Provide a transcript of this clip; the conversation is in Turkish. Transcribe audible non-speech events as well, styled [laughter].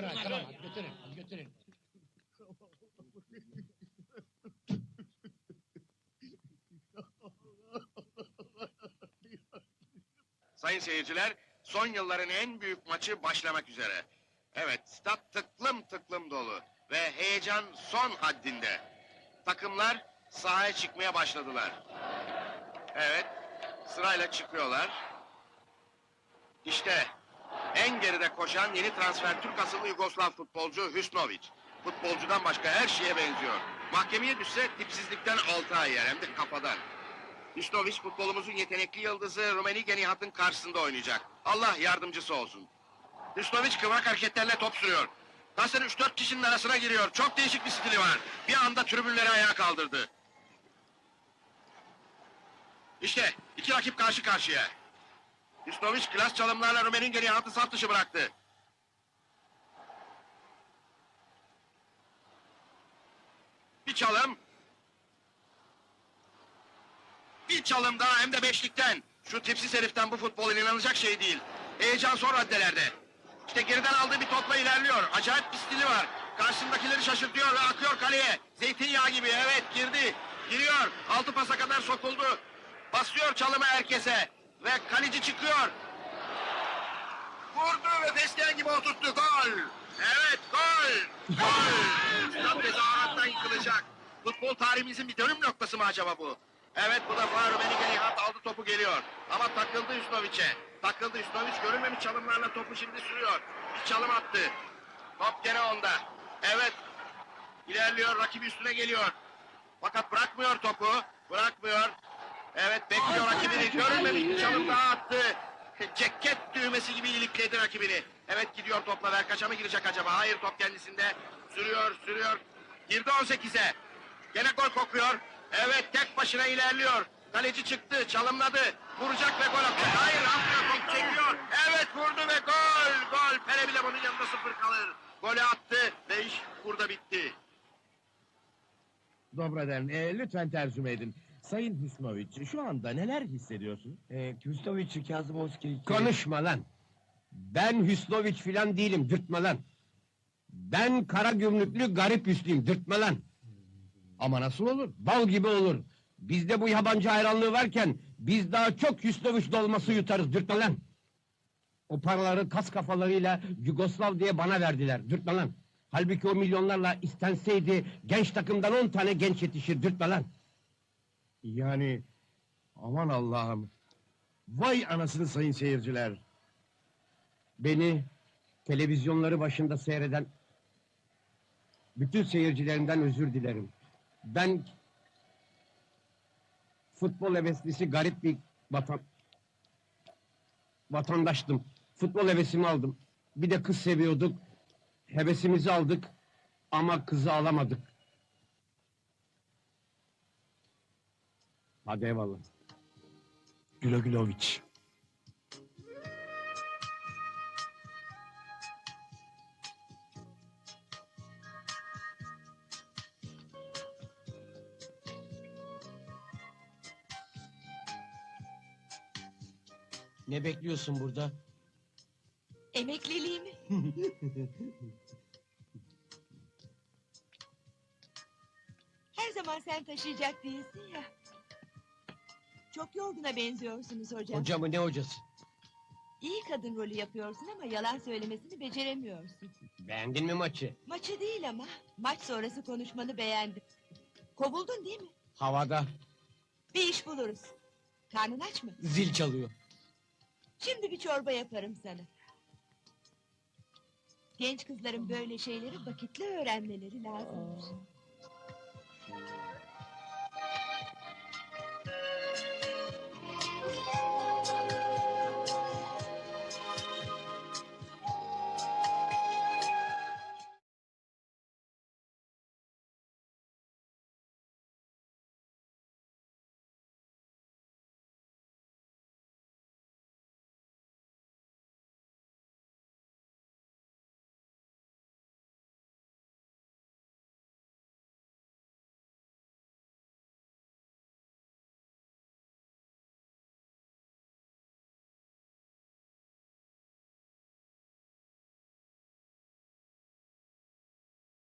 götürün tamam hadi götürün götürün. Sayın seyirciler, son yılların en büyük maçı başlamak üzere. Evet, stat tıklım tıklım dolu ve heyecan son haddinde. Takımlar sahaya çıkmaya başladılar. Evet, sırayla çıkıyorlar. İşte en geride koşan yeni transfer Türk asıllı Yugoslav futbolcu Hüsnovic. Futbolcudan başka her şeye benziyor. Mahkemeye düşse tipsizlikten altı ay yer hem de kafadan. Hüsnovic futbolumuzun yetenekli yıldızı Rumenige Nihat'ın karşısında oynayacak. Allah yardımcısı olsun. Hüsnovic kıvrak hareketlerle top sürüyor. Kasın 3-4 kişinin arasına giriyor. Çok değişik bir stili var. Bir anda tribünleri ayağa kaldırdı. İşte iki rakip karşı karşıya. Hüsnovic klas çalımlarla Rumenige Nihat'ı saf dışı bıraktı. Bir çalım. Bir çalım daha hem de beşlikten. Şu tipsiz heriften bu futbol inanılacak şey değil. Heyecan son raddelerde. İşte geriden aldığı bir topla ilerliyor. Acayip bir stili var. Karşısındakileri şaşırtıyor ve akıyor kaleye. Zeytinyağı gibi evet girdi. Giriyor. Altı pasa kadar sokuldu. Basıyor çalımı herkese. Ve kaleci çıkıyor. Vurdu ve fesleğen gibi oturttu. Gol. Evet gol. Gol. Stat tezahürattan yıkılacak. Futbol tarihimizin bir dönüm noktası mı acaba bu? Evet bu defa Rumenige Nihat aldı topu geliyor. Ama takıldı Hüsnovic'e. Takıldı Hüsnovic görülmemiş çalımlarla topu şimdi sürüyor. Bir çalım attı. Top gene onda. Evet. İlerliyor rakibi üstüne geliyor. Fakat bırakmıyor topu. Evet bekliyor rakibini. Görülmemiş bir çalım daha attı. Ceket düğmesi gibi ilikledi rakibini. Evet gidiyor topla Verkaç'a mı girecek acaba? Hayır top kendisinde. Sürüyor sürüyor. Girdi 18'e. Gene gol kokuyor. Evet tek başına ilerliyor. Kaleci çıktı, çalımladı. Vuracak ve gol atacak. Hayır atmıyor, top çekiyor. Evet vurdu ve gol, gol. Pere bile bunun yanında sıfır kalır. Golü attı ve iş burada bitti. Dobraden, e, lütfen tercüme edin. Sayın Hüsnoviç, şu anda neler hissediyorsun? E, Küstovic, Kazımovski... Konuşma lan! Ben Hüsnoviç filan değilim, dürtme lan! Ben kara gümrüklü garip üstüyüm, dürtme lan! Ama nasıl olur? Bal gibi olur! Bizde bu yabancı hayranlığı varken, biz daha çok Hüsnoviç dolması yutarız, dürtme lan! O paraları kas kafalarıyla Yugoslav diye bana verdiler, dürtme lan! Halbuki o milyonlarla istenseydi, genç takımdan on tane genç yetişir, dürtme lan! Yani aman Allah'ım. Vay anasını sayın seyirciler. Beni televizyonları başında seyreden bütün seyircilerimden özür dilerim. Ben futbol heveslisi garip bir vatan vatandaştım. Futbol hevesimi aldım. Bir de kız seviyorduk. Hevesimizi aldık ama kızı alamadık. Hadi eyvallah. Gülogiloviç. Ne bekliyorsun burada? Emekliliğimi. [laughs] Her zaman sen taşıyacak değilsin ya. Çok yorguna benziyorsunuz hocam. Hoca mı ne hocası? İyi kadın rolü yapıyorsun ama yalan söylemesini beceremiyorsun. Beğendin mi maçı? Maçı değil ama maç sonrası konuşmanı beğendim. Kovuldun değil mi? Havada. Bir iş buluruz. Karnın aç mı? Zil çalıyor. Şimdi bir çorba yaparım sana. Genç kızların böyle şeyleri vakitle öğrenmeleri lazımmış.